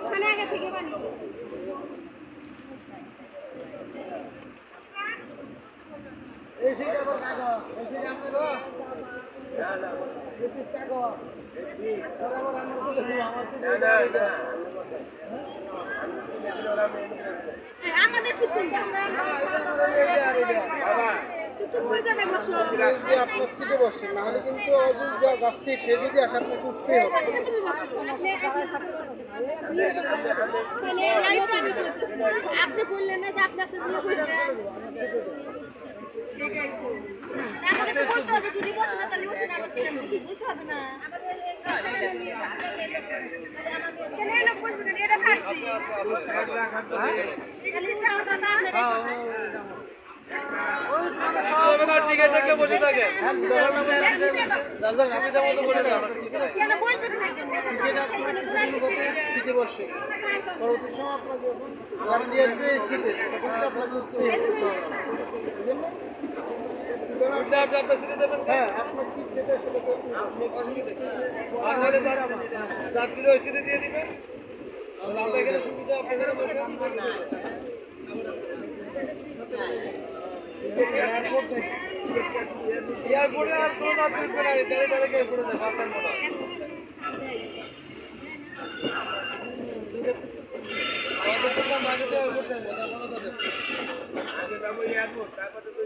ওখানে আগে থেকে পানি আমাদের পিছন ওই জায়গায় বসো যদি আপনার আপনি বললেন না যে আপনি আপনার বসে সুবিধা মতো বসে থাকে বসে পরবর্তী সময় আপনাকে আপনার আপনার এয়ারপোর্ট আর কোনো যাত্রী উঠবে না দাঁড়িয়ে দাঁড়িয়ে এয়ারপোর্টে যায় বাসের মতো আমাদের তো মাঝে এয়ারপোর্ট যাব তারপরে তাদের আগে যাব এয়ারপোর্ট তারপরে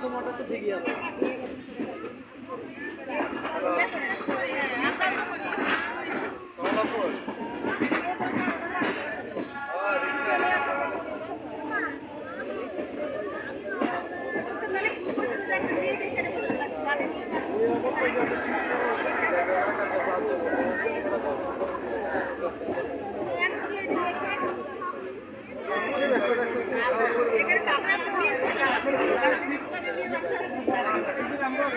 তোমারটা তো ঠিকই আছে। কমলাপুর আগে খেলা কথা নেই আরও বেশি দূর থেকে তো বেশি জানো আমাদের ধরে জানো তো ছোট মামা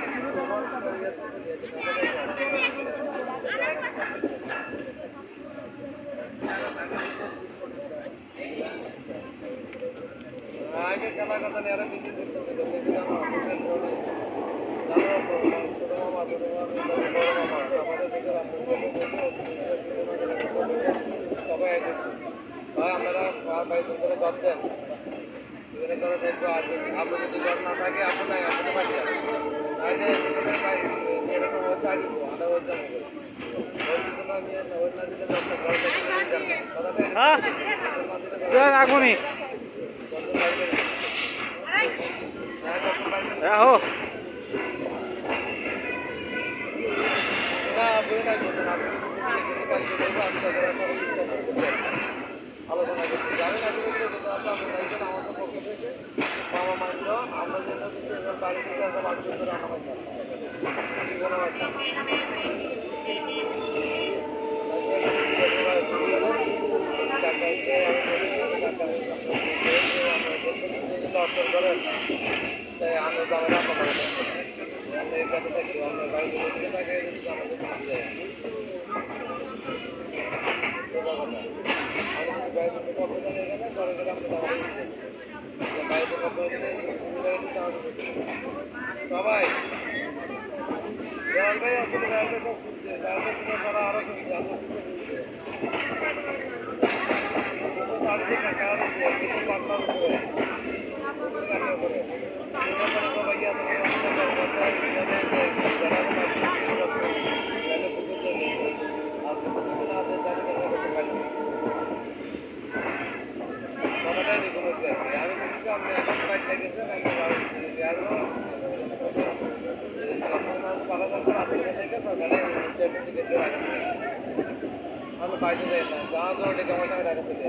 ছোট মামা বড় মামা আমাদের থেকে সবাই এসেছে ভাই আপনারা ভাই করে দেন এখানে করে দেখব আর আপনি যদি ঘর না থাকে আপনার আপনাদের বাড়ি যাবেন নাহলে এরকম হচ্ছে আগে আধা হচ্ছে আমাদের ওই কিছু না নিয়ে ওই একটা আলোচনা করতে যাবেন আমাদের পক্ষ থেকে মামা মাইন্ড আমরা যেটা বাড়ি থেকে একটা বাড়ি করে আনা হয় কোনো একটা অর্জন করেন তাই আমি তো আমার রাখা পারি আপনি এই কাছে থাকি আপনার বাড়িতে দিকে থাকে যদি আমাদের কাছে যায় আমি বাইরে থেকে অবদান এখানে পরে গেলে আপনি আমাদের বাইরে থেকে অবদান সবাই ভাই আসলে দেওয়ালটা সব দেওয়ালটা শুনে তারা আরও শুনছে আরও শুনছে চারদিকে টাকা আছে কিছু পার্টনার করে আমি বাইরে যাই না যা যাও ডেকে আমার সঙ্গে দেখা চলে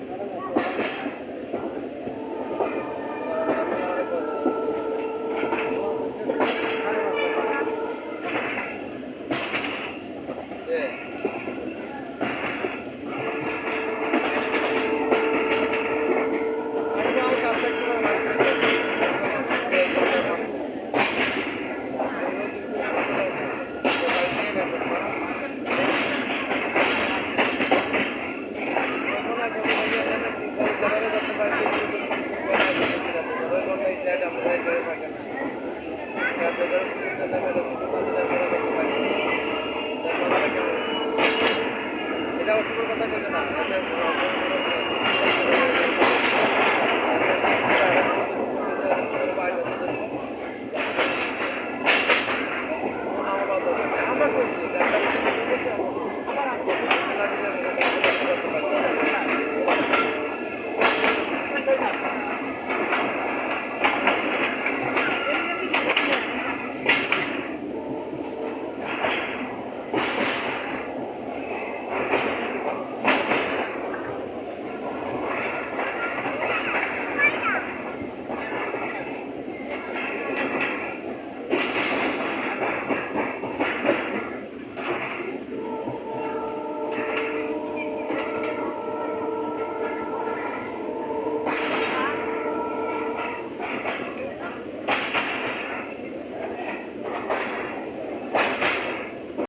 আমরা করছি